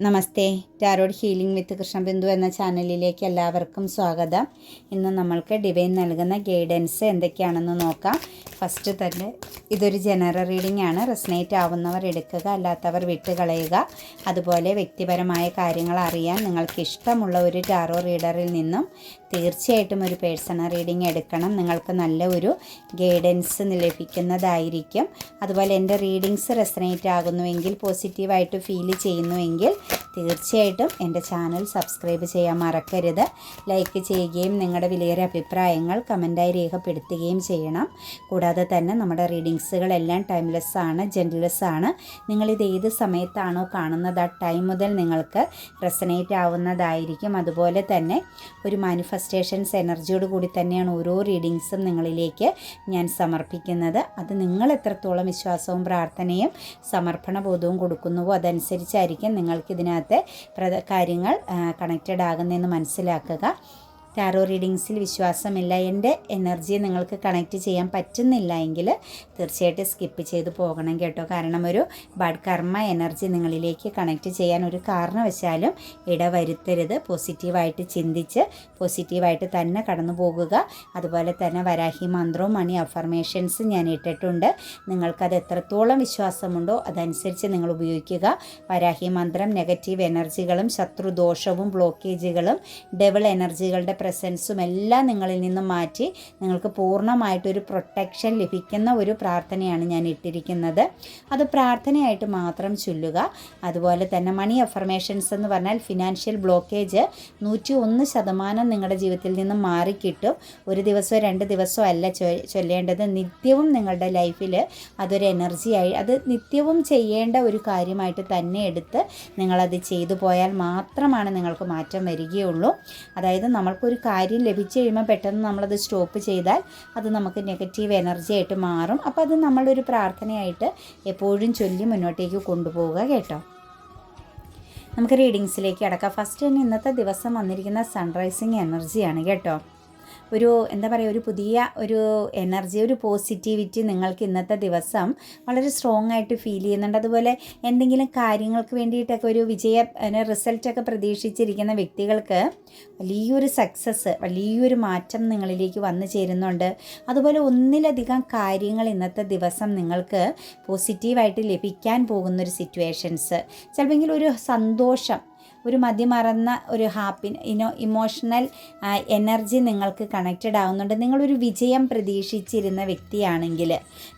Namaste. Tarot healing with Krishnabindu എന്ന ചാനലിലേക്ക് എല്ലാവർക്കും സ്വാഗതം. ഇന്ന് നമ്മൾക്ക് ഡിവൈൻ നൽകുന്ന ഗൈഡൻസ് എന്തൊക്കെയാണെന്ന് നോക്കാം. ഫസ്റ്റ് തന്നെ ഇതൊരു ജനറൽ റീഡിംഗ് ആണ്. റെസനേറ്റ് ആവുന്നവർ എടുക്കുക അല്ലാത്തവർ വിട്ടുകളയുക. അതുപോലെ വ്യക്തിപരമായ കാര്യങ്ങൾ അറിയാൻ നിങ്ങൾക്ക് ഇഷ്ടമുള്ള ഒരു ടാറോ റീഡറിൽ നിന്നും തീർച്ചയായിട്ടും ഒരു പേഴ്സണൽ റീഡിംഗ് എടുക്കണം. നിങ്ങൾക്ക് നല്ല ഒരു ഗൈഡൻസ് ലഭിക്കുന്നതായിരിക്കും. അതുപോലെ എന്റെ റീഡിങ്സ് റെസനേറ്റ് ആകുന്നുവെങ്കിൽ പോസിറ്റീവായിട്ട് ഫീൽ ചെയ്യുന്നുവെങ്കിൽ തീർച്ചയായിട്ടും എന്റെ ചാനൽ സബ്സ്ക്രൈബ് ചെയ്യാൻ മറക്കരുത്. ലൈക്ക് ചെയ്യുകയും നിങ്ങളുടെ വിലയേറെ അഭിപ്രായങ്ങൾ കമന്റായി രേഖപ്പെടുത്തുകയും ചെയ്യണം. കൂടാതെ തന്നെ നമ്മുടെ റീഡിങ്സുകളെല്ലാം ടൈംലെസ് ആണ് ജെൻലെസ് ആണ്. നിങ്ങളിത് ഏത് സമയത്താണോ കാണുന്നത് ആ ടൈം മുതൽ നിങ്ങൾക്ക് റെസനേറ്റ് ആവുന്നതായിരിക്കും. അതുപോലെ തന്നെ ഒരു മാനിഫെസ്റ്റേഷൻസ് എനർജിയോട് കൂടി തന്നെയാണ് ഓരോ റീഡിങ്സും നിങ്ങളിലേക്ക് ഞാൻ സമർപ്പിക്കുന്നത്. അത് നിങ്ങൾ എത്രത്തോളം വിശ്വാസവും പ്രാർത്ഥനയും സമർപ്പണ ബോധവും കൊടുക്കുന്നുവോ അതനുസരിച്ചായിരിക്കും നിങ്ങൾക്ക് ഇതിനകത്തെ കാര്യങ്ങൾ കണക്റ്റഡ് ആകുന്നതെന്ന് മനസ്സിലാക്കുക. ടാറോ റീഡിങ്സിൽ വിശ്വാസമില്ല. എന്റെ എനർജി നിങ്ങൾക്ക് കണക്റ്റ് ചെയ്യാൻ പറ്റുന്നില്ല എങ്കിൽ തീർച്ചയായിട്ടും സ്കിപ്പ് ചെയ്ത് പോകണം കേട്ടോ. കാരണം ഒരു ബഡ് കർമ്മ എനർജി നിങ്ങളിലേക്ക് കണക്റ്റ് ചെയ്യാൻ ഒരു കാരണവശാലും ഇടവരുത്തരുത്. പോസിറ്റീവായിട്ട് ചിന്തിച്ച് പോസിറ്റീവായിട്ട് തന്നെ കടന്നു പോകുക. അതുപോലെ തന്നെ വരാഹി മന്ത്രവും മണി അഫർമേഷൻസ് ഞാൻ ഇട്ടിട്ടുണ്ട്. നിങ്ങൾക്കത് എത്രത്തോളം വിശ്വാസമുണ്ടോ അതനുസരിച്ച് നിങ്ങൾ ഉപയോഗിക്കുക. വരാഹി മന്ത്രം നെഗറ്റീവ് എനർജികളും ശത്രുദോഷവും ബ്ലോക്കേജുകളും ഡബിൾ എനർജികളുടെ പ്രസൻസും എല്ലാം നിങ്ങളിൽ നിന്നും മാറ്റി നിങ്ങൾക്ക് പൂർണമായിട്ടൊരു പ്രൊട്ടക്ഷൻ ലഭിക്കുന്ന ഒരു പ്രാർത്ഥനയാണ് ഞാൻ ഇട്ടിരിക്കുന്നത്. അത് പ്രാർത്ഥനയായിട്ട് മാത്രം ചൊല്ലുക. അതുപോലെ തന്നെ മണി അഫർമേഷൻസ് എന്ന് പറഞ്ഞാൽ ഫിനാൻഷ്യൽ ബ്ലോക്കേജ് നൂറ്റി ഒന്ന് ശതമാനം നിങ്ങളുടെ ജീവിതത്തിൽ നിന്നും മാറിക്കിട്ടും. ഒരു ദിവസമോ രണ്ട് ദിവസമോ അല്ല ചൊല്ലേണ്ടത്. നിത്യവും നിങ്ങളുടെ ലൈഫിൽ അതൊരു എനർജിയായി അത് നിത്യവും ചെയ്യേണ്ട ഒരു കാര്യമായിട്ട് തന്നെ എടുത്ത് നിങ്ങളത് ചെയ്തു പോയാൽ മാത്രമാണ് നിങ്ങൾക്ക് മാറ്റം വരികയുള്ളൂ. അതായത് നമ്മൾക്കൊരു കാര്യം ലഭിച്ചു കഴിയുമ്പോൾ പെട്ടെന്ന് നമ്മളത് സ്റ്റോപ്പ് ചെയ്താൽ അത് നമുക്ക് നെഗറ്റീവ് എനർജി ആയിട്ട് മാറും. അപ്പോൾ അത് നമ്മളൊരു പ്രാർത്ഥനയായിട്ട് എപ്പോഴും ചൊല്ലി മുന്നോട്ടേക്ക് കൊണ്ടുപോവുക കേട്ടോ. നമുക്ക് റീഡിങ്സിലേക്ക് അടക്കാം ഫസ്റ്റ് തന്നെ ഇന്നത്തെ ദിവസം വന്നിരിക്കുന്ന സൺറൈസിങ് എനർജിയാണ് കേട്ടോ. ഒരു എന്താ പറയുക ഒരു പുതിയ ഒരു എനർജി ഒരു പോസിറ്റിവിറ്റി നിങ്ങൾക്ക് ഇന്നത്തെ ദിവസം വളരെ സ്ട്രോങ് ആയിട്ട് ഫീൽ ചെയ്യുന്നുണ്ട്. അതുപോലെ എന്തെങ്കിലും കാര്യങ്ങൾക്ക് വേണ്ടിയിട്ടൊക്കെ ഒരു വിജയ റിസൾട്ടൊക്കെ പ്രതീക്ഷിച്ചിരിക്കുന്ന വ്യക്തികൾക്ക് വലിയൊരു സക്സസ് വലിയൊരു മാറ്റം നിങ്ങളിലേക്ക് വന്നു ചേരുന്നുണ്ട്. അതുപോലെ ഒന്നിലധികം കാര്യങ്ങൾ ഇന്നത്തെ ദിവസം നിങ്ങൾക്ക് പോസിറ്റീവായിട്ട് ലഭിക്കാൻ പോകുന്നൊരു സിറ്റുവേഷൻസ് ചിലപ്പോൾ ഒരു സന്തോഷം ഒരു മതിമറന്ന ഒരു ഹാപ്പി ഇനോ ഇമോഷണൽ എനർജി നിങ്ങൾക്ക് കണക്റ്റഡ് ആവുന്നുണ്ട്. നിങ്ങളൊരു വിജയം പ്രതീക്ഷിച്ചിരുന്ന വ്യക്തിയാണെങ്കിൽ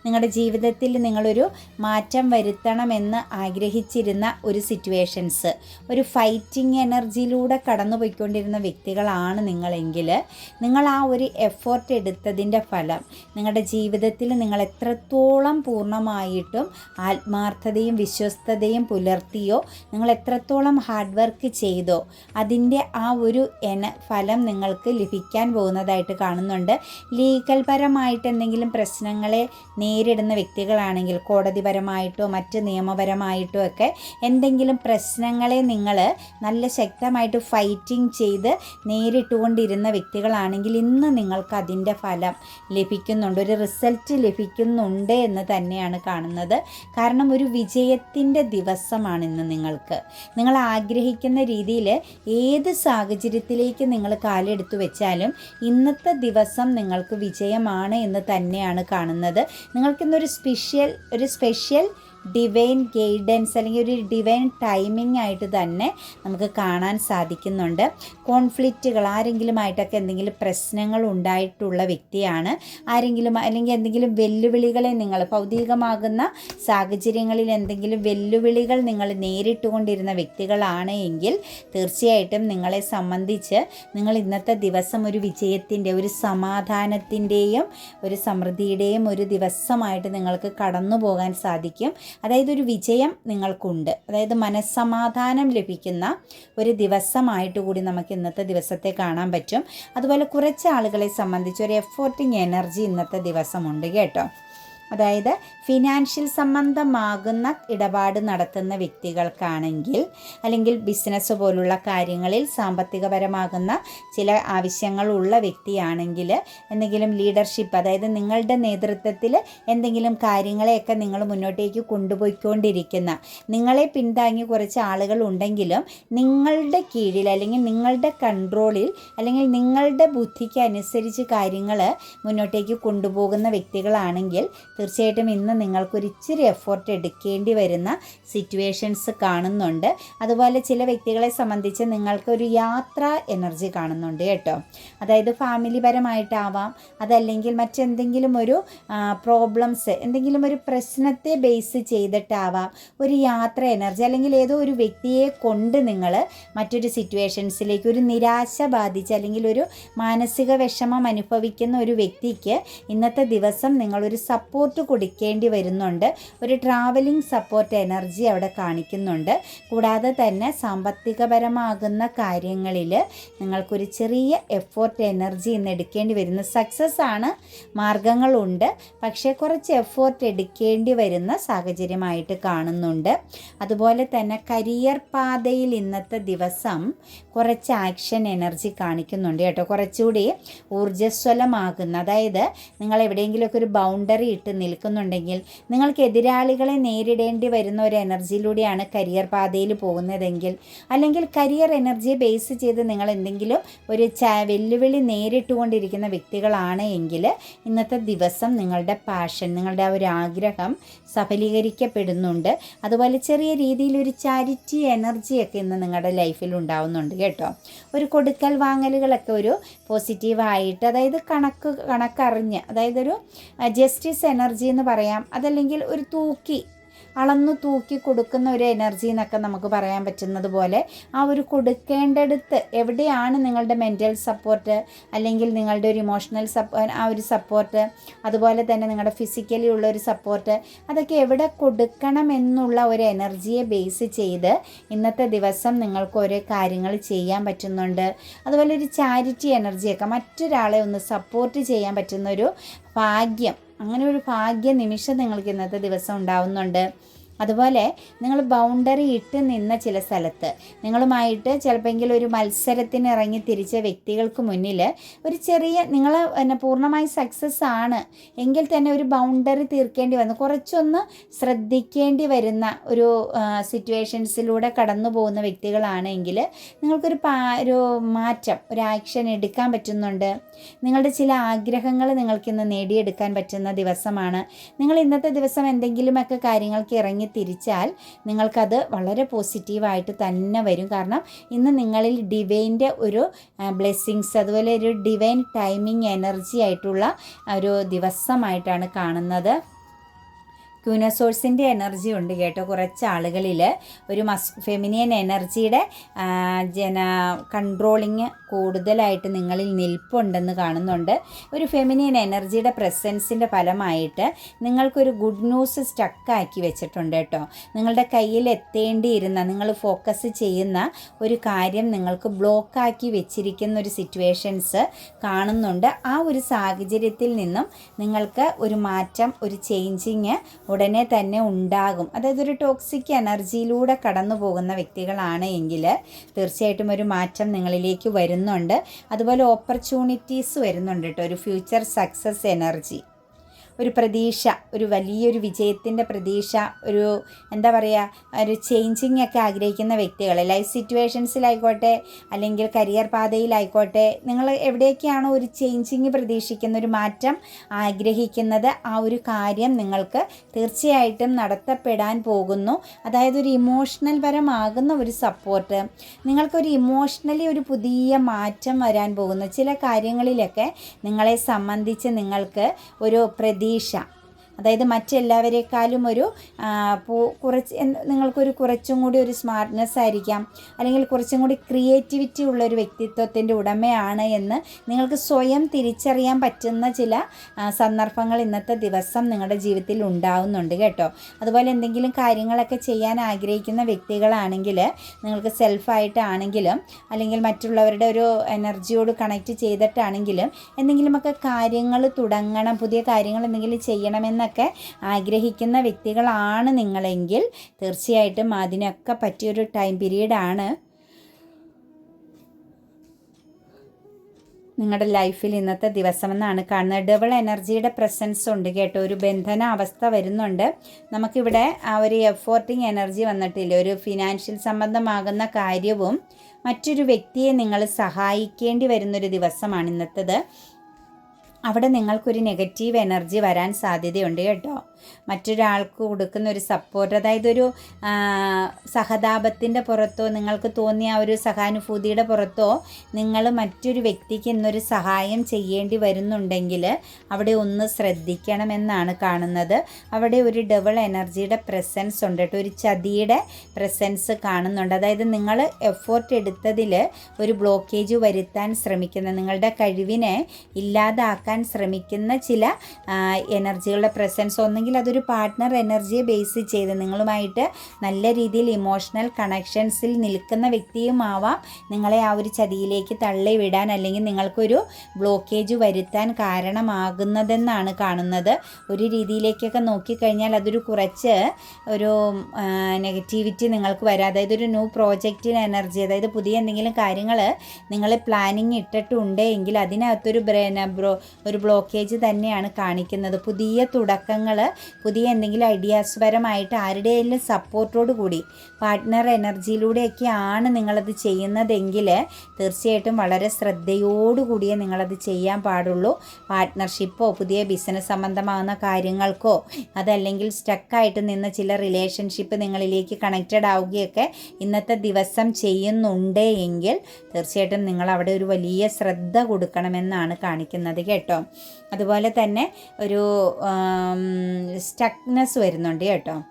നിങ്ങളുടെ ജീവിതത്തിൽ നിങ്ങളൊരു മാറ്റം വരുത്തണമെന്ന് ആഗ്രഹിച്ചിരുന്ന ഒരു സിറ്റുവേഷൻസ് ഒരു ഫൈറ്റിംഗ് എനർജിയിലൂടെ കടന്നു പോയിക്കൊണ്ടിരുന്ന വ്യക്തികളാണ് നിങ്ങളെങ്കിൽ നിങ്ങൾ ആ ഒരു എഫേർട്ട് എടുത്തതിന്റെ ഫലം നിങ്ങളുടെ ജീവിതത്തിൽ നിങ്ങൾ എത്രത്തോളം പൂർണമായിട്ടും ആത്മാർത്ഥതയും വിശ്വസ്തതയും പുലർത്തിയോ നിങ്ങൾ എത്രത്തോളം ഹാർഡ് വർക്ക് വർക്ക് ചെയ്തോ. അതിന്റെ ആ ഒരു എന ഫലം നിങ്ങൾക്ക് ലഭിക്കാൻ പോകുന്നതായിട്ട് കാണുന്നുണ്ട്. ലീഗൽ പരമായിട്ട് എന്തെങ്കിലും പ്രശ്നങ്ങളെ നേരിടുന്ന വ്യക്തികളാണെങ്കിൽ കോടതിപരമായിട്ടോ മറ്റ് നിയമപരമായിട്ടോ ഒക്കെ എന്തെങ്കിലും പ്രശ്നങ്ങളെ നിങ്ങൾ നല്ല ശക്തമായിട്ട് ഫൈറ്റിംഗ് ചെയ്ത് നേരിട്ടുകൊണ്ടിരുന്ന വ്യക്തികളാണെങ്കിൽ ഇന്ന് നിങ്ങൾക്ക് അതിന്റെ ഫലം ലഭിക്കുന്നുണ്ട്. ഒരു റിസൾട്ട് ലഭിക്കുന്നുണ്ട് എന്ന് തന്നെയാണ് കാണുന്നത്. കാരണം ഒരു വിജയത്തിന്റെ ദിവസമാണ് ഇന്ന് നിങ്ങൾക്ക്. നിങ്ങൾ ആഗ്രഹിക്കുന്ന സാധിക്കുന്ന രീതിയിൽ ഏത് സാഹചര്യത്തിലേക്ക് നിങ്ങൾ കാലെടുത്തു വെച്ചാലും ഇന്നത്തെ ദിവസം നിങ്ങൾക്ക് വിജയമാണ് എന്ന് തന്നെയാണ് കാണുന്നത്. നിങ്ങൾക്കിന്നൊരു സ്പെഷ്യൽ ഒരു സ്പെഷ്യൽ ഡിവൈൻ ഗൈഡൻസ് അല്ലെങ്കിൽ ഒരു ഡിവൈൻ ടൈമിംഗ് ആയിട്ട് തന്നെ നമുക്ക് കാണാൻ സാധിക്കുന്നുണ്ട്. കോൺഫ്ലിക്റ്റുകൾ ആരെങ്കിലുമായിട്ടൊക്കെ എന്തെങ്കിലും പ്രശ്നങ്ങൾ ഉണ്ടായിട്ടുള്ള വ്യക്തിയാണ്. ആരെങ്കിലും അല്ലെങ്കിൽ എന്തെങ്കിലും വെല്ലുവിളികളെ നിങ്ങൾ ഭൗതികമാകുന്ന സാഹചര്യങ്ങളിൽ എന്തെങ്കിലും വെല്ലുവിളികൾ നിങ്ങൾ നേരിട്ടുകൊണ്ടിരുന്ന വ്യക്തികളാണ് എങ്കിൽ തീർച്ചയായിട്ടും നിങ്ങളെ സംബന്ധിച്ച് നിങ്ങൾ ഇന്നത്തെ ദിവസം ഒരു വിജയത്തിന്റെ ഒരു സമാധാനത്തിന്റെയും ഒരു സമൃദ്ധിയുടെയും ഒരു ദിവസമായിട്ട് നിങ്ങൾക്ക് കടന്നു പോകാൻ സാധിക്കും. അതായത് ഒരു വിജയം നിങ്ങൾക്കുണ്ട്. അതായത് മനസ്സമാധാനം ലഭിക്കുന്ന ഒരു ദിവസമായിട്ട് കൂടി നമുക്ക് ഇന്നത്തെ ദിവസത്തെ കാണാൻ പറ്റും. അതുപോലെ കുറച്ച് ആളുകളെ സംബന്ധിച്ച് ഒരു എഫോർട്ടിങ് എനർജി ഇന്നത്തെ ദിവസമുണ്ട് കേട്ടോ. അതായത് ഫിനാൻഷ്യൽ സംബന്ധമാകുന്ന ഇടപാട് നടത്തുന്ന വ്യക്തികൾക്കാണെങ്കിൽ അല്ലെങ്കിൽ ബിസിനസ് പോലുള്ള കാര്യങ്ങളിൽ സാമ്പത്തികപരമാകുന്ന ചില ആവശ്യങ്ങളുള്ള വ്യക്തിയാണെങ്കിൽ എന്തെങ്കിലും ലീഡർഷിപ്പ് അതായത് നിങ്ങളുടെ നേതൃത്വത്തിൽ എന്തെങ്കിലും കാര്യങ്ങളെയൊക്കെ നിങ്ങൾ മുന്നോട്ടേക്ക് കൊണ്ടുപോയിക്കൊണ്ടിരിക്കുന്ന നിങ്ങളെ പിന്താങ്ങി കുറച്ച് ആളുകൾ ഉണ്ടെങ്കിലും നിങ്ങളുടെ കീഴിൽ അല്ലെങ്കിൽ നിങ്ങളുടെ കൺട്രോളിൽ അല്ലെങ്കിൽ നിങ്ങളുടെ ബുദ്ധിക്ക് അനുസരിച്ച് കാര്യങ്ങൾ മുന്നോട്ടേക്ക് കൊണ്ടുപോകുന്ന വ്യക്തികളാണെങ്കിൽ തീർച്ചയായിട്ടും ഇന്ന് നിങ്ങൾക്കൊരു ഇച്ചിരി എഫോർട്ട് എടുക്കേണ്ടി വരുന്ന സിറ്റുവേഷൻസ് കാണുന്നുണ്ട്. അതുപോലെ ചില വ്യക്തികളെ സംബന്ധിച്ച് നിങ്ങൾക്കൊരു യാത്ര എനർജി കാണുന്നുണ്ട് കേട്ടോ. അതായത് ഫാമിലി പരമായിട്ടാവാം അതല്ലെങ്കിൽ മറ്റെന്തെങ്കിലും ഒരു പ്രോബ്ലംസ് എന്തെങ്കിലും ഒരു പ്രശ്നത്തെ ബേസ് ചെയ്തിട്ടാവാം ഒരു യാത്ര എനർജി അല്ലെങ്കിൽ ഏതോ ഒരു വ്യക്തിയെ കൊണ്ട് നിങ്ങൾ മറ്റൊരു സിറ്റുവേഷൻസിലേക്ക് ഒരു നിരാശ ബാധിച്ച് അല്ലെങ്കിൽ ഒരു മാനസിക വിഷമം അനുഭവിക്കുന്ന ഒരു വ്യക്തിക്ക് ഇന്നത്തെ ദിവസം നിങ്ങളൊരു സപ്പോർട്ട് കൊടുക്കേണ്ടി വരുന്നുണ്ട്. ഒരു ട്രാവലിംഗ് സപ്പോർട്ട് എനർജി അവിടെ കാണിക്കുന്നുണ്ട്. കൂടാതെ തന്നെ സാമ്പത്തികപരമാകുന്ന കാര്യങ്ങളിൽ നിങ്ങൾക്കൊരു ചെറിയ എഫോർട്ട് എനർജി ഇന്ന് എടുക്കേണ്ടി വരുന്ന സക്സസ് ആണ്. മാർഗങ്ങളുണ്ട്. പക്ഷേ കുറച്ച് എഫോർട്ട് എടുക്കേണ്ടി വരുന്ന സാഹചര്യമായിട്ട് കാണുന്നുണ്ട്. അതുപോലെ തന്നെ കരിയർ പാതയിൽ ഇന്നത്തെ ദിവസം കുറച്ച് ആക്ഷൻ എനർജി കാണിക്കുന്നുണ്ട് കേട്ടോ. കുറച്ചുകൂടി ഊർജസ്വലമാകുന്ന അതായത് നിങ്ങൾ എവിടെയെങ്കിലുമൊക്കെ ഒരു ബൗണ്ടറി ഇട്ട് നിൽക്കുന്നുണ്ടെങ്കിൽ നിങ്ങൾക്ക് എതിരാളികളെ നേരിടേണ്ടി വരുന്ന ഒരു എനർജിയിലൂടെയാണ് കരിയർ പാതയിൽ പോകുന്നതെങ്കിൽ അല്ലെങ്കിൽ കരിയർ എനർജിയെ ബേസ് ചെയ്ത് നിങ്ങൾ എന്തെങ്കിലും ഒരു ച വെല്ലുവിളി നേരിട്ടുകൊണ്ടിരിക്കുന്ന വ്യക്തികളാണ് എങ്കിൽ ഇന്നത്തെ ദിവസം നിങ്ങളുടെ പാഷൻ നിങ്ങളുടെ ആ ഒരു ആഗ്രഹം സഫലീകരിക്കപ്പെടുന്നുണ്ട്. അതുപോലെ ചെറിയ രീതിയിൽ ഒരു ചാരിറ്റി എനർജിയൊക്കെ ഇന്ന് നിങ്ങളുടെ ലൈഫിൽ ഉണ്ടാവുന്നുണ്ട് കേട്ടോ. ഒരു കൊടുക്കൽ വാങ്ങലുകളൊക്കെ ഒരു പോസിറ്റീവായിട്ട് അതായത് കണക്ക് കണക്കറിഞ്ഞ് അതായത് ഒരു ജസ്റ്റിസ് എനർജി എന്ന് പറയാം. അതല്ലെങ്കിൽ ഒരു തൂക്കി അളന്നു തൂക്കി കൊടുക്കുന്ന ഒരു എനർജി എന്നൊക്കെ നമുക്ക് പറയാൻ പറ്റുന്നത് പോലെ ആ ഒരു കൊടുക്കേണ്ടടുത്ത് എവിടെയാണ് നിങ്ങളുടെ മെന്റൽ സപ്പോർട്ട് അല്ലെങ്കിൽ നിങ്ങളുടെ ഒരു ഇമോഷണൽ സപ്പോ ആ ഒരു സപ്പോർട്ട് അതുപോലെ തന്നെ നിങ്ങളുടെ ഫിസിക്കലി ഉള്ള ഒരു സപ്പോർട്ട് അതൊക്കെ എവിടെ കൊടുക്കണം എന്നുള്ള ഒരു എനർജിയെ ബേസ് ചെയ്ത് ഇന്നത്തെ ദിവസം നിങ്ങൾക്ക് ഓരോ കാര്യങ്ങൾ ചെയ്യാൻ പറ്റുന്നുണ്ട്. അതുപോലെ ഒരു ചാരിറ്റി എനർജിയൊക്കെ മറ്റൊരാളെ ഒന്ന് സപ്പോർട്ട് ചെയ്യാൻ പറ്റുന്നൊരു ഭാഗ്യം അങ്ങനെ ഒരു ഭാഗ്യ നിമിഷം നിങ്ങൾക്ക് ഇന്നത്തെ ദിവസം ഉണ്ടാവുന്നുണ്ട്. അതുപോലെ നിങ്ങൾ ബൗണ്ടറി ഇട്ട് നിന്ന ചില സ്ഥലത്ത്. നിങ്ങളുമായിട്ട് ചിലപ്പോൾ ഒരു മത്സരത്തിന് ഇറങ്ങി തിരിച്ച വ്യക്തികൾക്ക് മുന്നിൽ ഒരു ചെറിയ നിങ്ങൾ പിന്നെ പൂർണമായി സക്സസ് ആണ്. എങ്കിൽ തന്നെ ഒരു ബൗണ്ടറി തീർക്കേണ്ടി വന്നു. കുറച്ചൊന്ന് ശ്രദ്ധിക്കേണ്ടി വരുന്ന ഒരു സിറ്റുവേഷൻസിലൂടെ കടന്നു പോകുന്ന വ്യക്തികളാണെങ്കിൽ നിങ്ങൾക്കൊരു പാ ഒരു മാറ്റം ഒരു ആക്ഷൻ എടുക്കാൻ പറ്റുന്നുണ്ട്. നിങ്ങളുടെ ചില ആഗ്രഹങ്ങൾ നിങ്ങൾക്കിന്ന് നേടിയെടുക്കാൻ പറ്റുന്ന ദിവസമാണ്. നിങ്ങൾ ഇന്നത്തെ ദിവസം എന്തെങ്കിലുമൊക്കെ കാര്യങ്ങൾക്ക് ഇറങ്ങി തിരിച്ചാൽ നിങ്ങൾക്കത് വളരെ പോസിറ്റീവായിട്ട് തന്നെ വരും. കാരണം ഇന്ന് നിങ്ങളിൽ ഡിവൈന്റെ ഒരു ബ്ലെസ്സിങ്സ് അതുപോലെ ഒരു ഡിവൈൻ ടൈമിങ് എനർജി ആയിട്ടുള്ള ഒരു ദിവസമായിട്ടാണ് കാണുന്നത്. ക്യൂനസോഴ്സിന്റെ എനർജി ഉണ്ട് കേട്ടോ. കുറച്ച് ആളുകളിൽ ഒരു മസ് ഫെമിനിയൻ എനർജിയുടെ ജന കൺട്രോളിങ് കൂടുതലായിട്ട് നിങ്ങളിൽ നിൽപ്പുണ്ടെന്ന് കാണുന്നുണ്ട്. ഒരു ഫെമിനിയൻ എനർജിയുടെ പ്രസൻസിന്റെ ഫലമായിട്ട് നിങ്ങൾക്കൊരു ഗുഡ് ന്യൂസ് സ്റ്റക്കാക്കി വെച്ചിട്ടുണ്ട് കേട്ടോ. നിങ്ങളുടെ കയ്യിൽ എത്തേണ്ടിയിരുന്ന നിങ്ങൾ ഫോക്കസ് ചെയ്യുന്ന ഒരു കാര്യം നിങ്ങൾക്ക് ബ്ലോക്കാക്കി വെച്ചിരിക്കുന്ന ഒരു സിറ്റുവേഷൻസ് കാണുന്നുണ്ട്. ആ ഒരു സാഹചര്യത്തിൽ നിന്നും നിങ്ങൾക്ക് ഒരു മാറ്റം ഒരു ചേഞ്ചിങ് ഉടനെ തന്നെ ഉണ്ടാകും. അതായത് ഒരു ടോക്സിക് എനർജിയിലൂടെ കടന്നു പോകുന്ന വ്യക്തികളാണ് എങ്കിൽ തീർച്ചയായിട്ടും ഒരു മാറ്റം നിങ്ങളിലേക്ക് വരുന്നുണ്ട്. അതുപോലെ ഓപ്പർച്യൂണിറ്റീസ് വരുന്നുണ്ട് കേട്ടോ. ഒരു ഫ്യൂച്ചർ സക്സസ് എനർജി ഒരു പ്രതീക്ഷ ഒരു വലിയൊരു വിജയത്തിന്റെ പ്രതീക്ഷ ഒരു എന്താ പറയുക ഒരു ചേഞ്ചിങ് ഒക്കെ ആഗ്രഹിക്കുന്ന വ്യക്തികൾ ലൈഫ് സിറ്റുവേഷൻസിലായിക്കോട്ടെ അല്ലെങ്കിൽ കരിയർ പാതയിലായിക്കോട്ടെ നിങ്ങൾ എവിടെയൊക്കെയാണോ ഒരു ചേഞ്ചിങ് പ്രതീക്ഷിക്കുന്ന ഒരു മാറ്റം ആഗ്രഹിക്കുന്നത് ആ ഒരു കാര്യം നിങ്ങൾക്ക് തീർച്ചയായിട്ടും നടത്തപ്പെടാൻ പോകുന്നു. അതായത് ഒരു ഇമോഷണൽ പരമാകുന്ന ഒരു സപ്പോർട്ട് നിങ്ങൾക്കൊരു ഇമോഷണലി ഒരു പുതിയ മാറ്റം വരാൻ പോകുന്നു. ചില കാര്യങ്ങളിലൊക്കെ നിങ്ങളെ സംബന്ധിച്ച് നിങ്ങൾക്ക് ഒരു പ്രതീക്ഷ പ്രതീക്ഷ അതായത് മറ്റെല്ലാവരെക്കാളും ഒരു കുറച്ച് നിങ്ങൾക്കൊരു കുറച്ചും കൂടി ഒരു സ്മാർട്ട്നെസ് ആയിരിക്കാം. അല്ലെങ്കിൽ കുറച്ചും കൂടി ക്രിയേറ്റിവിറ്റി ഉള്ള ഒരു വ്യക്തിത്വത്തിന്റെ ഉടമയാണ് എന്ന് നിങ്ങൾക്ക് സ്വയം തിരിച്ചറിയാൻ പറ്റുന്ന ചില സന്ദർഭങ്ങൾ ഇന്നത്തെ ദിവസം നിങ്ങളുടെ ജീവിതത്തിൽ ഉണ്ടാവുന്നുണ്ട് കേട്ടോ. അതുപോലെ എന്തെങ്കിലും കാര്യങ്ങളൊക്കെ ചെയ്യാൻ ആഗ്രഹിക്കുന്ന വ്യക്തികളാണെങ്കിൽ നിങ്ങൾക്ക് സെൽഫായിട്ടാണെങ്കിലും അല്ലെങ്കിൽ മറ്റുള്ളവരുടെ ഒരു എനർജിയോട് കണക്റ്റ് ചെയ്തിട്ടാണെങ്കിലും എന്തെങ്കിലുമൊക്കെ കാര്യങ്ങൾ തുടങ്ങണം പുതിയ കാര്യങ്ങൾ എന്തെങ്കിലും ചെയ്യണമെന്നൊക്കെ ചെയ്യാനൊക്കെ ആഗ്രഹിക്കുന്ന വ്യക്തികളാണ് നിങ്ങളെങ്കിൽ തീർച്ചയായിട്ടും അതിനൊക്കെ പറ്റിയൊരു ടൈം പീരീഡാണ് നിങ്ങളുടെ ലൈഫിൽ ഇന്നത്തെ ദിവസം എന്നാണ് കാണുന്നത് ഡബിൾ എനർജിയുടെ പ്രസൻസ് ഉണ്ട് കേട്ടോ. ഒരു ബന്ധന അവസ്ഥ വരുന്നുണ്ട്. നമുക്കിവിടെ ആ ഒരു എഫോർട്ടിങ് എനർജി വന്നിട്ടില്ല? ഒരു ഫിനാൻഷ്യൽ സംബന്ധമാകുന്ന കാര്യവും മറ്റൊരു വ്യക്തിയെ നിങ്ങൾ സഹായിക്കേണ്ടി വരുന്നൊരു ദിവസമാണ് ഇന്നത്തേത്. അവിടെ നിങ്ങൾക്കൊരു നെഗറ്റീവ് എനർജി വരാൻ സാധ്യതയുണ്ട് കേട്ടോ. മറ്റൊരാൾക്ക് കൊടുക്കുന്ന ഒരു സപ്പോർട്ട് അതായത് ഒരു സഹതാപത്തിന്റെ പുറത്തോ നിങ്ങൾക്ക് തോന്നിയ ഒരു സഹാനുഭൂതിയുടെ പുറത്തോ നിങ്ങൾ മറ്റൊരു വ്യക്തിക്ക് ഇന്നൊരു സഹായം ചെയ്യേണ്ടി വരുന്നുണ്ടെങ്കിൽ അവിടെ ഒന്ന് ശ്രദ്ധിക്കണമെന്നാണ് കാണുന്നത്. അവിടെ ഒരു ഡബിൾ എനർജിയുടെ പ്രസൻസ് ഉണ്ട് കേട്ടോ. ഒരു ചതിയുടെ പ്രസൻസ് കാണുന്നുണ്ട്. അതായത് നിങ്ങൾ എഫോർട്ട് എടുത്തതിൽ ഒരു ബ്ലോക്കേജ് വരുത്താൻ ശ്രമിക്കുന്ന നിങ്ങളുടെ കഴിവിനെ ഇല്ലാതാക്കാൻ ശ്രമിക്കുന്ന ചില എനർജികളുടെ പ്രസൻസ് ഒന്നെങ്കിൽ അല്ലെങ്കിൽ അതൊരു പാർട്ട്ണർ എനർജിയെ ബേസ് ചെയ്ത് നിങ്ങളുമായിട്ട് നല്ല രീതിയിൽ ഇമോഷണൽ കണക്ഷൻസിൽ നിൽക്കുന്ന വ്യക്തിയുമാവാം നിങ്ങളെ ആ ഒരു ചതിയിലേക്ക് തള്ളിവിടാൻ അല്ലെങ്കിൽ നിങ്ങൾക്കൊരു ബ്ലോക്കേജ് വരുത്താൻ കാരണമാകുന്നതെന്നാണ് കാണുന്നത്. ഒരു രീതിയിലേക്കൊക്കെ നോക്കിക്കഴിഞ്ഞാൽ അതൊരു കുറച്ച് ഒരു നെഗറ്റിവിറ്റി നിങ്ങൾക്ക് വരാം. അതായത് ഒരു ന്യൂ പ്രോജക്റ്റിന് എനർജി അതായത് പുതിയ എന്തെങ്കിലും കാര്യങ്ങൾ നിങ്ങൾ പ്ലാനിങ് ഇട്ടിട്ടുണ്ട് എങ്കിൽ അതിനകത്തൊരു ബ്രോ ഒരു ബ്ലോക്കേജ് തന്നെയാണ് കാണിക്കുന്നത്. പുതിയ തുടക്കങ്ങൾ പുതിയ എന്തെങ്കിലും ഐഡിയാസ് പരമായിട്ട് ആരുടെയെങ്കിലും സപ്പോർട്ടോട് കൂടി പാർട്ട്ണർ എനർജിയിലൂടെയൊക്കെയാണ് നിങ്ങളത് ചെയ്യുന്നതെങ്കിൽ തീർച്ചയായിട്ടും വളരെ ശ്രദ്ധയോടുകൂടിയേ നിങ്ങളത് ചെയ്യാൻ പാടുള്ളൂ. പാർട്ട്ണർഷിപ്പോ പുതിയ ബിസിനസ് സംബന്ധമാകുന്ന കാര്യങ്ങൾക്കോ അതല്ലെങ്കിൽ സ്റ്റക്കായിട്ട് നിന്ന ചില റിലേഷൻഷിപ്പ് നിങ്ങളിലേക്ക് കണക്റ്റഡ് ആവുകയൊക്കെ ഇന്നത്തെ ദിവസം ചെയ്യുന്നുണ്ട് എങ്കിൽ തീർച്ചയായിട്ടും നിങ്ങൾ അവിടെ ഒരു വലിയ ശ്രദ്ധ കൊടുക്കണമെന്നാണ് കാണിക്കുന്നത് കേട്ടോ. അതുപോലെ തന്നെ ഒരു സ്റ്റക്നെസ് വരുന്നുണ്ട് കേട്ടോ.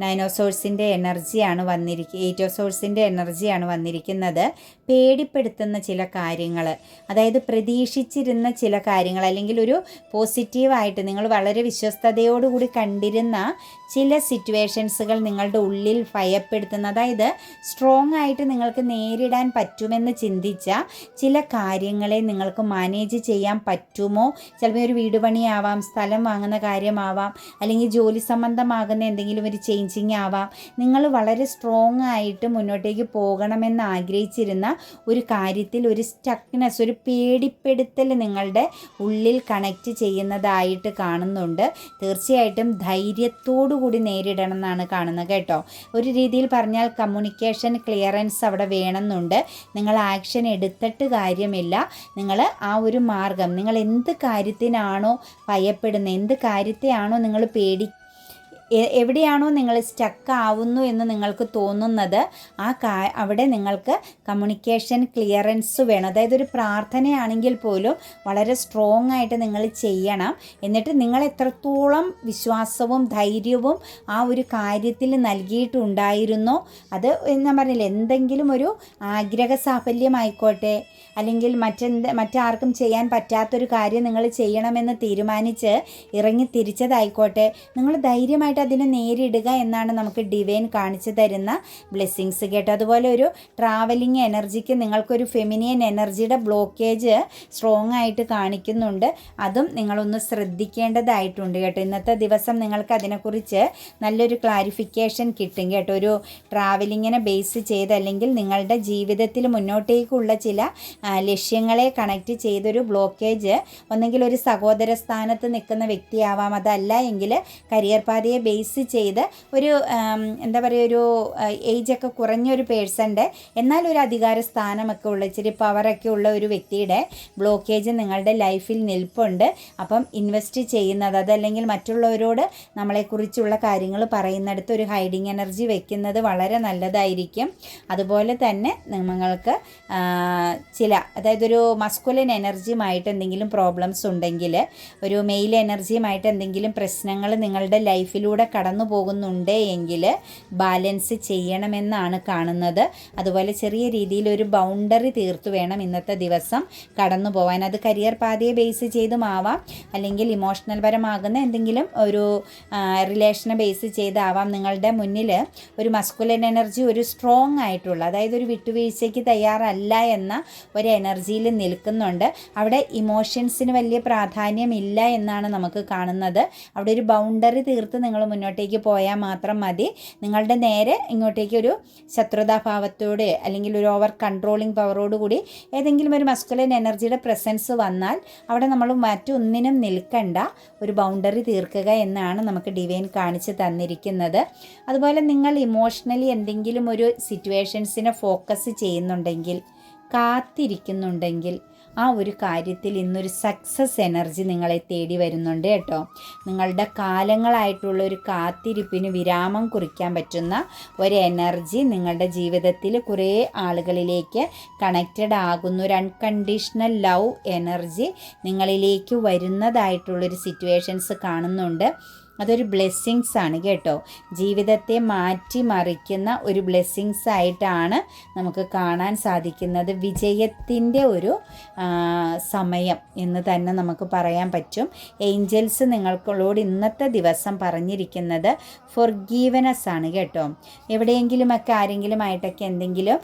നൈനോസോഴ്സിന്റെ എനർജിയാണ് വന്നിരിക്കുക ഏറ്റോസോഴ്സിന്റെ എനർജിയാണ് വന്നിരിക്കുന്നത്. പേടിപ്പെടുത്തുന്ന ചില കാര്യങ്ങൾ. അതായത് പ്രതീക്ഷിച്ചിരുന്ന ചില കാര്യങ്ങൾ. അല്ലെങ്കിൽ ഒരു പോസിറ്റീവായിട്ട് നിങ്ങൾ വളരെ വിശ്വസ്തയോടുകൂടി കണ്ടിരുന്ന ചില സിറ്റുവേഷൻസുകൾ നിങ്ങളുടെ ഉള്ളിൽ ഭയപ്പെടുത്തുന്ന അതായത് സ്ട്രോങ് ആയിട്ട് നിങ്ങൾക്ക് നേരിടാൻ പറ്റുമെന്ന് ചിന്തിച്ച ചില കാര്യങ്ങളെ നിങ്ങൾക്ക് മാനേജ് ചെയ്യാൻ പറ്റുമോ? ചിലപ്പോൾ ഒരു വീട് പണിയാവാം സ്ഥലം വാങ്ങുന്ന കാര്യമാവാം അല്ലെങ്കിൽ ജോലി സംബന്ധമാകുന്ന എന്തെങ്കിലും ഒരു ചേഞ്ചിങ് ആവാം. നിങ്ങൾ വളരെ സ്ട്രോങ് ആയിട്ട് മുന്നോട്ടേക്ക് പോകണമെന്ന് ആഗ്രഹിച്ചിരുന്ന ഒരു കാര്യത്തിൽ ഒരു സ്റ്റക്നെസ് ഒരു പേടിപ്പെടുത്തൽ നിങ്ങളുടെ ഉള്ളിൽ കണക്റ്റ് ചെയ്യുന്നതായിട്ട് കാണുന്നുണ്ട്. തീർച്ചയായിട്ടും ധൈര്യത്തോടു കൂടി നേരിടണം എന്നാണ് കാണുന്നത് കേട്ടോ. ഒരു രീതിയിൽ പറഞ്ഞാൽ കമ്മ്യൂണിക്കേഷൻ ക്ലിയറൻസ് അവിടെ വേണമെന്നുണ്ട്. നിങ്ങൾ ആക്ഷൻ എടുത്തിട്ട് കാര്യമില്ല. നിങ്ങൾ ആ ഒരു മാർഗം നിങ്ങൾ എന്ത് കാര്യത്തിനാണോ ഭയപ്പെടുന്നത് എന്ത് കാര്യത്തെയാണോ നിങ്ങൾ പേടി എവിടെയാണോ നിങ്ങൾ സ്റ്റക്ക് ആവുന്നു എന്ന് നിങ്ങൾക്ക് തോന്നുന്നത് ആ കാ അവിടെ നിങ്ങൾക്ക് കമ്മ്യൂണിക്കേഷൻ ക്ലിയറൻസ് വേണം. അതായത് ഒരു പ്രാർത്ഥനയാണെങ്കിൽ പോലും വളരെ സ്ട്രോങ് ആയിട്ട് നിങ്ങൾ ചെയ്യണം. എന്നിട്ട് നിങ്ങൾ എത്രത്തോളം വിശ്വാസവും ധൈര്യവും ആ ഒരു കാര്യത്തിൽ നൽകിയിട്ടുണ്ടായിരുന്നോ. അത് ഞാൻ പറഞ്ഞില്ല എന്തെങ്കിലും ഒരു ആഗ്രഹ സാഫല്യമായിക്കോട്ടെ അല്ലെങ്കിൽ മറ്റെന്ത് മറ്റാർക്കും ചെയ്യാൻ പറ്റാത്തൊരു കാര്യം നിങ്ങൾ ചെയ്യണമെന്ന് തീരുമാനിച്ച് ഇറങ്ങി തിരിച്ചതായിക്കോട്ടെ. നിങ്ങൾ ധൈര്യമായിട്ട് അതിനെ നേരിടുക എന്നാണ് നമുക്ക് ഡിവൈൻ കാണിച്ചു തരുന്ന ബ്ലെസ്സിങ്സ് കേട്ടോ. അതുപോലെ ഒരു ട്രാവലിംഗ് എനർജിക്ക് നിങ്ങൾക്കൊരു ഫെമിനിയൻ എനർജിയുടെ ബ്ലോക്കേജ് സ്ട്രോങ് ആയിട്ട് കാണിക്കുന്നുണ്ട്. അതും നിങ്ങളൊന്ന് ശ്രദ്ധിക്കേണ്ടതായിട്ടുണ്ട് കേട്ടോ. ഇന്നത്തെ ദിവസം നിങ്ങൾക്ക് അതിനെക്കുറിച്ച് നല്ലൊരു ക്ലാരിഫിക്കേഷൻ കിട്ടും കേട്ടോ. ഒരു ട്രാവലിങ്ങിനെ ബേസ് ചെയ്ത് അല്ലെങ്കിൽ നിങ്ങളുടെ ജീവിതത്തിൽ മുന്നോട്ടേക്കുള്ള ചില ലക്ഷ്യങ്ങളെ കണക്റ്റ് ചെയ്തൊരു ബ്ലോക്കേജ് ഒന്നെങ്കിൽ ഒരു സഹോദര സ്ഥാനത്ത് നിൽക്കുന്ന വ്യക്തിയാവാം. അതല്ല എങ്കിൽ കരിയർ പാതയെ ബേസ് ചെയ്ത് ഒരു എന്താ പറയുക ഒരു ഏജൊക്കെ കുറഞ്ഞൊരു പേഴ്സന്റെ എന്നാൽ ഒരു അധികാര സ്ഥാനമൊക്കെ ഉള്ള ഇച്ചിരി പവറൊക്കെ ഉള്ള ഒരു വ്യക്തിയുടെ ബ്ലോക്കേജ് നിങ്ങളുടെ ലൈഫിൽ നിൽപ്പുണ്ട്. അപ്പം ഇൻവെസ്റ്റ് ചെയ്യുന്നത് അതല്ലെങ്കിൽ മറ്റുള്ളവരോട് നമ്മളെക്കുറിച്ചുള്ള കാര്യങ്ങൾ പറയുന്നിടത്ത് ഒരു ഹൈഡിങ് എനർജി വെക്കുന്നത് വളരെ നല്ലതായിരിക്കും. അതുപോലെ തന്നെ നിങ്ങൾക്ക് ചില അതായത് ഒരു മസ്കുലൻ എനർജിയുമായിട്ട് എന്തെങ്കിലും പ്രോബ്ലംസ് ഉണ്ടെങ്കിൽ ഒരു മെയിൽ എനർജിയുമായിട്ട് എന്തെങ്കിലും പ്രശ്നങ്ങൾ നിങ്ങളുടെ ലൈഫിലൂടെ എനർജിയിലൂടെ കടന്നു പോകുന്നുണ്ട് എങ്കിൽ ബാലൻസ് ചെയ്യണമെന്നാണ് കാണുന്നത്. അതുപോലെ ചെറിയ രീതിയിൽ ഒരു ബൗണ്ടറി തീർത്തു വേണം ഇന്നത്തെ ദിവസം കടന്നു പോകാൻ അത് കരിയർ പാതയെ ബേസ് ചെയ്തുമാവാം. അല്ലെങ്കിൽ ഇമോഷണൽ പരമാകുന്ന എന്തെങ്കിലും ഒരു റിലേഷനെ ബേസ് ചെയ്താവാം. നിങ്ങളുടെ മുന്നിൽ ഒരു മസ്കുലൻ എനർജി ഒരു സ്ട്രോങ് ആയിട്ടുള്ള അതായത് ഒരു വിട്ടുവീഴ്ചയ്ക്ക് തയ്യാറല്ല എന്ന ഒരു എനർജിയിൽ നിൽക്കുന്നുണ്ട്. അവിടെ ഇമോഷൻസിന് വലിയ പ്രാധാന്യമില്ല എന്നാണ് നമുക്ക് കാണുന്നത്. അവിടെ ഒരു ബൗണ്ടറി തീർത്ത് നിങ്ങൾ മുന്നോട്ടേക്ക് പോയാൽ മാത്രം മതി. നിങ്ങളുടെ നേരെ ഇങ്ങോട്ടേക്ക് ഒരു ശത്രുതാഭാവത്തോട് അല്ലെങ്കിൽ ഒരു ഓവർ കൺട്രോളിങ് പവറോട് കൂടി ഏതെങ്കിലും ഒരു മസ്കുലൻ എനർജിയുടെ പ്രസൻസ് വന്നാൽ അവിടെ നമ്മൾ മറ്റൊന്നിനും നിൽക്കണ്ട. ഒരു ബൗണ്ടറി തീർക്കുക എന്നാണ് നമുക്ക് ഡിവൈൻ കാണിച്ച് തന്നിരിക്കുന്നത്. അതുപോലെ നിങ്ങൾ ഇമോഷണലി എന്തെങ്കിലും ഒരു സിറ്റുവേഷൻസിനെ ഫോക്കസ് ചെയ്യുന്നുണ്ടെങ്കിൽ കാത്തിരിക്കുന്നുണ്ടെങ്കിൽ ആ ഒരു കാര്യത്തിൽ ഇന്നൊരു സക്സസ് എനർജി നിങ്ങളെ തേടി വരുന്നുണ്ട് കേട്ടോ. നിങ്ങളുടെ കാലങ്ങളായിട്ടുള്ള ഒരു കാത്തിരിപ്പിന് വിരാമം കുറിക്കാൻ പറ്റുന്ന ഒരു എനർജി നിങ്ങളുടെ ജീവിതത്തിൽ കുറേ ആളുകളിലേക്ക് കണക്റ്റഡ് ആകുന്ന ഒരു അൺകണ്ടീഷണൽ ലവ് എനർജി നിങ്ങളിലേക്ക് വരുന്നതായിട്ടുള്ളൊരു സിറ്റുവേഷൻസ് കാണുന്നുണ്ട്. അതൊരു ബ്ലെസ്സിങ്സ് ആണ് കേട്ടോ. ജീവിതത്തെ മാറ്റിമറിക്കുന്ന ഒരു ബ്ലെസ്സിങ്സ് ആയിട്ടാണ് നമുക്ക് കാണാൻ സാധിക്കുന്നത്. വിജയത്തിന്റെ ഒരു സമയം എന്ന് തന്നെ നമുക്ക് പറയാൻ പറ്റും. ഏഞ്ചൽസ് നിങ്ങൾക്കുള്ളോട് ഇന്നത്തെ ദിവസം പറഞ്ഞിരിക്കുന്നത് ഫൊർഗീവനസ് ആണ് കേട്ടോ. എവിടെയെങ്കിലുമൊക്കെ ആരെങ്കിലുമായിട്ടൊക്കെ എന്തെങ്കിലും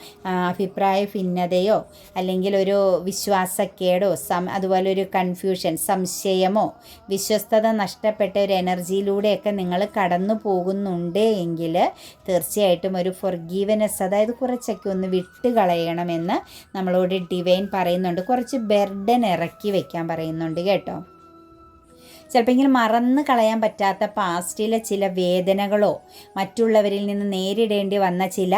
അഭിപ്രായ ഭിന്നതയോ അല്ലെങ്കിൽ ഒരു വിശ്വാസക്കേടോ സം അതുപോലെ ഒരു കൺഫ്യൂഷൻ സംശയമോ വിശ്വസ്തത നഷ്ടപ്പെട്ട ഒരു എനർജി ഇതിലൂടെയൊക്കെ നിങ്ങൾ കടന്നു പോകുന്നുണ്ട് എങ്കിൽ തീർച്ചയായിട്ടും ഒരു ഫൊർഗീവനെസ് അതായത് കുറച്ചൊക്കെ ഒന്ന് വിട്ടുകളയണമെന്ന് നമ്മളോട് ഡിവൈൻ പറയുന്നുണ്ട്. കുറച്ച് ബെർഡൻ ഇറക്കി വെക്കാൻ പറയുന്നുണ്ട് കേട്ടോ. ചിലപ്പോൾ മറന്ന് കളയാൻ പറ്റാത്ത പാസ്റ്റിലെ ചില വേദനകളോ മറ്റുള്ളവരിൽ നിന്ന് നേരിടേണ്ടി വന്ന ചില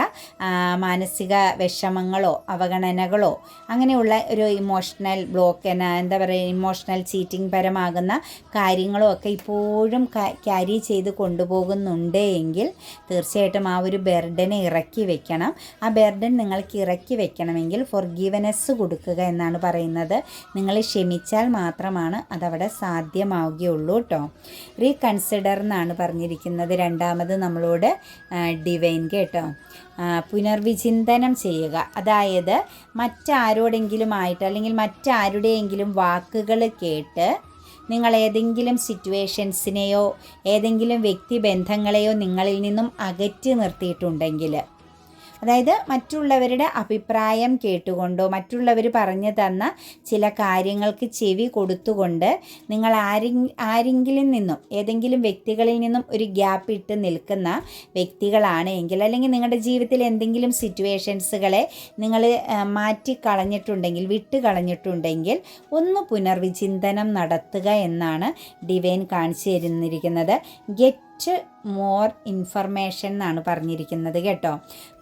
മാനസിക വിഷമങ്ങളോ അവഗണനകളോ അങ്ങനെയുള്ള ഒരു ഇമോഷണൽ ബ്ലോക്ക് എന്താ പറയുക ഇമോഷണൽ ചീറ്റിംഗ് പരമാകുന്ന കാര്യങ്ങളോ ഒക്കെ ഇപ്പോഴും ക്യാരി ചെയ്ത് കൊണ്ടുപോകുന്നുണ്ട് എങ്കിൽ തീർച്ചയായിട്ടും ആ ഒരു ബെർഡനെ ഇറക്കി വെക്കണം. ആ ബെർഡൻ നിങ്ങൾക്ക് ഇറക്കി വെക്കണമെങ്കിൽ ഫൊർഗീവനെസ് കൊടുക്കുക എന്നാണ് പറയുന്നത്. നിങ്ങൾ ക്ഷമിച്ചാൽ മാത്രമാണ് അതവിടെ സാധ്യമാവുക സാധിക്കുകയുള്ളൂ കേട്ടോ. റീകൺസിഡർ എന്നാണ് പറഞ്ഞിരിക്കുന്നത്. രണ്ടാമത് നമ്മളോട് ഡിവൈൻ കേട്ടോ. പുനർവിചിന്തനം ചെയ്യുക. അതായത് മറ്റാരോടെങ്കിലും ആയിട്ട് അല്ലെങ്കിൽ മറ്റാരുടെയെങ്കിലും വാക്കുകൾ കേട്ട് നിങ്ങൾ ഏതെങ്കിലും സിറ്റുവേഷൻസിനെയോ ഏതെങ്കിലും വ്യക്തിബന്ധങ്ങളെയോ നിങ്ങളിൽ നിന്നും അകറ്റി നിർത്തിയിട്ടുണ്ടെങ്കിൽ അതായത് മറ്റുള്ളവരുടെ അഭിപ്രായം കേട്ടുകൊണ്ടോ മറ്റുള്ളവർ പറഞ്ഞു തന്ന ചില കാര്യങ്ങൾക്ക് ചെവി കൊടുത്തുകൊണ്ട് നിങ്ങൾ ആരെ ആരെങ്കിലും നിന്നും ഏതെങ്കിലും വ്യക്തികളിൽ നിന്നും ഒരു ഗ്യാപ്പ് ഇട്ട് നിൽക്കുന്ന വ്യക്തികളാണ് എങ്കിൽ അല്ലെങ്കിൽ നിങ്ങളുടെ ജീവിതത്തിൽ എന്തെങ്കിലും സിറ്റുവേഷൻസുകളെ നിങ്ങൾ മാറ്റി കളഞ്ഞിട്ടുണ്ടെങ്കിൽ വിട്ട് കളഞ്ഞിട്ടുണ്ടെങ്കിൽ ഒന്ന് പുനർവിചിന്തനം നടത്തുക എന്നാണ് ഡിവൈൻ കാണിച്ചു തരുന്നിരിക്കുന്നത്. ഗെറ്റ് മോർ ഇൻഫർമേഷൻ എന്നാണ് പറഞ്ഞിരിക്കുന്നത് കേട്ടോ.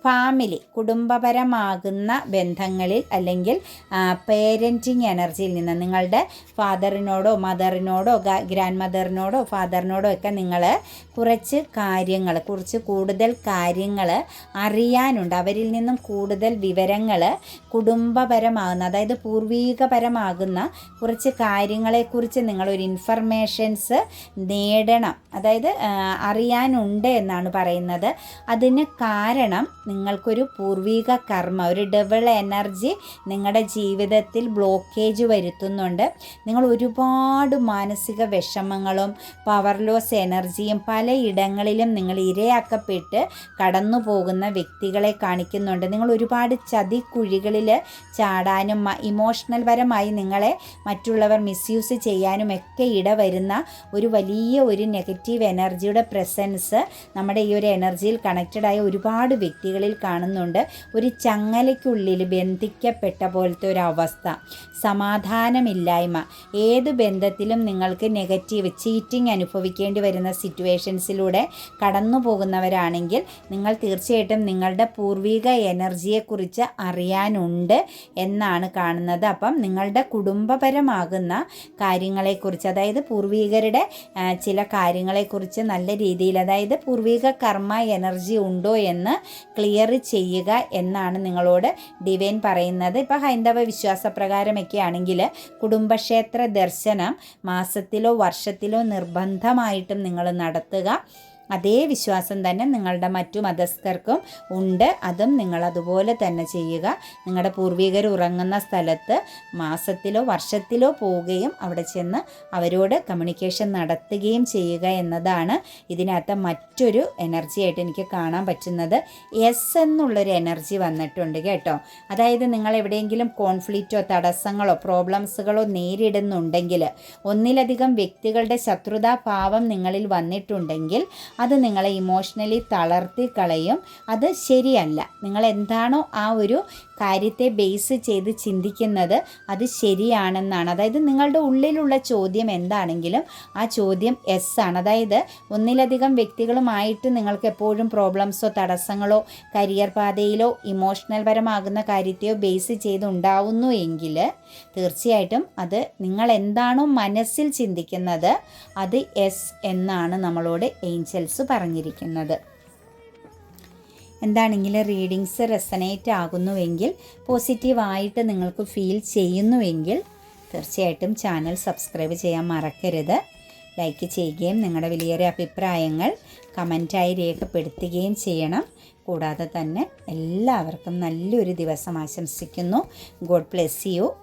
ഫാമിലി കുടുംബപരമാകുന്ന ബന്ധങ്ങളിൽ അല്ലെങ്കിൽ പേരന്റിങ് എനർജിയിൽ നിന്ന് നിങ്ങളുടെ ഫാദറിനോടോ മദറിനോടോ ഗ്രാൻഡ് മദറിനോടോ ഫാദറിനോടോ ഒക്കെ നിങ്ങൾ കുറച്ച് കാര്യങ്ങൾ കുറച്ച് കൂടുതൽ കാര്യങ്ങൾ അറിയാനുണ്ട്. അവരിൽ നിന്നും കൂടുതൽ വിവരങ്ങൾ കുടുംബപരമാകുന്ന അതായത് പൂർവീകപരമാകുന്ന കുറച്ച് കാര്യങ്ങളെക്കുറിച്ച് നിങ്ങളൊരു ഇൻഫർമേഷൻസ് നേടണം. അതായത് അറിയാനുണ്ട് എന്നാണ് പറയുന്നത്. അതിന് കാരണം നിങ്ങൾക്കൊരു പൂർവീക കർമ്മ ഒരു ഡബിൾ എനർജി നിങ്ങളുടെ ജീവിതത്തിൽ ബ്ലോക്കേജ് വരുത്തുന്നുണ്ട്. നിങ്ങൾ ഒരുപാട് മാനസിക വിഷമങ്ങളും പവർ ലോസ് എനർജിയും പലയിടങ്ങളിലും നിങ്ങൾ ഇരയാക്കപ്പെട്ട് കടന്നു പോകുന്ന വ്യക്തികളെ കാണിക്കുന്നുണ്ട്. നിങ്ങൾ ഒരുപാട് ചതിക്കുഴികളിൽ ചാടാനും ഇമോഷണൽ പരമായി നിങ്ങളെ മറ്റുള്ളവർ മിസ്യൂസ് ചെയ്യാനും ഒക്കെ ഇടവരുന്ന ഒരു വലിയ ഒരു നെഗറ്റീവ് എനർജിയുടെ പ്രസൻസ് നമ്മുടെ ഈ ഒരു എനർജിയിൽ കണക്റ്റഡായ ഒരുപാട് വ്യക്തികളിൽ കാണുന്നുണ്ട്. ഒരു ചങ്ങലയ്ക്കുള്ളിൽ ബന്ധിക്കപ്പെട്ട പോലത്തെ ഒരു അവസ്ഥ. സമാധാനമില്ലായ്മ. ഏത് ബന്ധത്തിലും നിങ്ങൾക്ക് നെഗറ്റീവ് ചീറ്റിംഗ് അനുഭവിക്കേണ്ടി വരുന്ന സിറ്റുവേഷൻസിലൂടെ കടന്നു പോകുന്നവരാണെങ്കിൽ നിങ്ങൾ തീർച്ചയായിട്ടും നിങ്ങളുടെ പൂർവിക എനർജിയെക്കുറിച്ച് അറിയാനുണ്ട്. എന്നാണ് കാണുന്നത്. അപ്പം നിങ്ങളുടെ കുടുംബപരമാകുന്ന കാര്യങ്ങളെക്കുറിച്ച് അതായത് പൂർവികരുടെ ചില കാര്യങ്ങളെക്കുറിച്ച് നല്ല രീതിയിൽ അതായത് പൂർവിക കർമ്മ എനർജി ഉണ്ടോ എന്ന് ക്ലിയർ ചെയ്യുക എന്നാണ് നിങ്ങളോട് ഡിവൈൻ പറയുന്നത്. ഇപ്പോൾ ഹൈന്ദവ വിശ്വാസപ്രകാരമൊക്കെ ആണെങ്കിൽ കുടുംബക്ഷേത്ര ദർശനം മാസത്തിലോ വർഷത്തിലോ നിർബന്ധമായിട്ടും നിങ്ങൾ നടത്തുക. അതേ വിശ്വാസം തന്നെ നിങ്ങളുടെ മറ്റു മതസ്ഥർക്കും ഉണ്ട്. അതും നിങ്ങൾ അതുപോലെ തന്നെ ചെയ്യുക. നിങ്ങളുടെ പൂർവികർ ഉറങ്ങുന്ന സ്ഥലത്ത് മാസത്തിലോ വർഷത്തിലോ പോവുകയും അവിടെ ചെന്ന് അവരോട് കമ്മ്യൂണിക്കേഷൻ നടത്തുകയും ചെയ്യുക എന്നതാണ് ഇതിനകത്ത് മറ്റൊരു എനർജി ആയിട്ട് എനിക്ക് കാണാൻ പറ്റുന്നത്. എസ് എന്നുള്ളൊരു എനർജി വന്നിട്ടുണ്ട് കേട്ടോ. അതായത് നിങ്ങൾ എവിടെയെങ്കിലും കോൺഫ്ലിക്റ്റോ തടസ്സങ്ങളോ പ്രോബ്ലംസുകളോ നേരിടുന്നുണ്ടെങ്കിൽ ഒന്നിലധികം വ്യക്തികളുടെ ശത്രുതാഭാവം നിങ്ങളിൽ വന്നിട്ടുണ്ടെങ്കിൽ അത് നിങ്ങളെ ഇമോഷണലി തളർത്തി കളയും. അത് ശരിയല്ല. നിങ്ങൾ എന്താണോ ആ ഒരു കാര്യത്തെ ബേസ് ചെയ്ത് ചിന്തിക്കുന്നത് അത് ശരിയാണെന്നാണ്. അതായത് നിങ്ങളുടെ ഉള്ളിലുള്ള ചോദ്യം എന്താണെങ്കിലും ആ ചോദ്യം എസ് ആണ്. അതായത് ഒന്നിലധികം വ്യക്തികളുമായിട്ട് നിങ്ങൾക്ക് എപ്പോഴും പ്രോബ്ലംസോ തടസ്സങ്ങളോ കരിയർ പാതയിലോ ഇമോഷണൽ പരമാകുന്ന കാര്യത്തെയോ ബേസ് ചെയ്ത് ഉണ്ടാവുന്നു എങ്കിൽ തീർച്ചയായിട്ടും അത് നിങ്ങൾ എന്താണോ മനസ്സിൽ ചിന്തിക്കുന്നത് അത് എസ് എന്നാണ് നമ്മളോട് ഏഞ്ചൽസ് പറഞ്ഞിരിക്കുന്നത്. എന്താണെങ്കിലും റീഡിങ്സ് റെസനേറ്റ് ആകുന്നുവെങ്കിൽ പോസിറ്റീവായിട്ട് നിങ്ങൾക്ക് ഫീൽ ചെയ്യുന്നുവെങ്കിൽ തീർച്ചയായിട്ടും ചാനൽ സബ്സ്ക്രൈബ് ചെയ്യാൻ മറക്കരുത്. ലൈക്ക് ചെയ്യുകയും നിങ്ങളുടെ വലിയൊരു അഭിപ്രായങ്ങൾ കമന്റായി രേഖപ്പെടുത്തുകയും ചെയ്യണം. കൂടാതെ തന്നെ എല്ലാവർക്കും നല്ലൊരു ദിവസം ആശംസിക്കുന്നു. God bless you